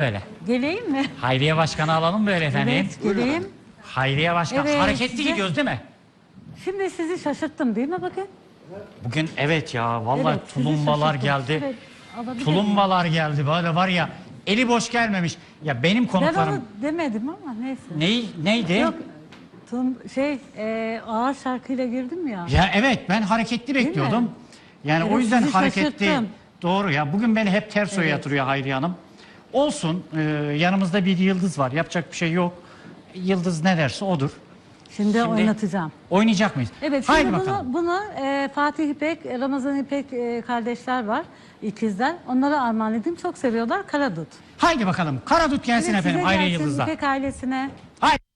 Böyle. Geleyim mi? Hayriye Başkan'ı alalım böyle efendim. Evet, geleyim. Hayriye Başkan. Evet, Hareketli size- gidiyoruz değil mi? Şimdi sizi şaşırttım değil mi bakın? Bugün evet ya vallahi Evet, sizi tulumbalar şaşırttım. geldi. Evet, alabilir tulumbalar geldi böyle var ya eli boş gelmemiş. Ya benim? Ben konuklarım onu demedim ama neyse. ney neydi? Yok, tum, şey e, ağır şarkıyla girdim ya. Ya evet ben hareketli bekliyordum. Yani Evet, o yüzden sizi hareketli. şaşırttım. Doğru ya bugün beni hep ters oya yatırıyor Hayriye Hanım. Olsun e, yanımızda bir yıldız var yapacak bir şey yok. Yıldız ne derse odur. Şimdi, oynatacağım. Oynayacak mıyız? Evet, Haydi şimdi bunu, bakalım. bunu e, Fatih İpek, Ramazan İpek e, kardeşler var, ikizler. Onlara armağan edeyim. Çok seviyorlar. Karadut. Haydi bakalım. Karadut gelsin Evet, efendim Hayriye gelsin, Yıldız'da. İpek ailesine. Haydi.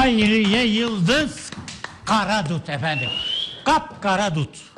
Hayriye Yıldız Karadut efendim. Kap Karadut.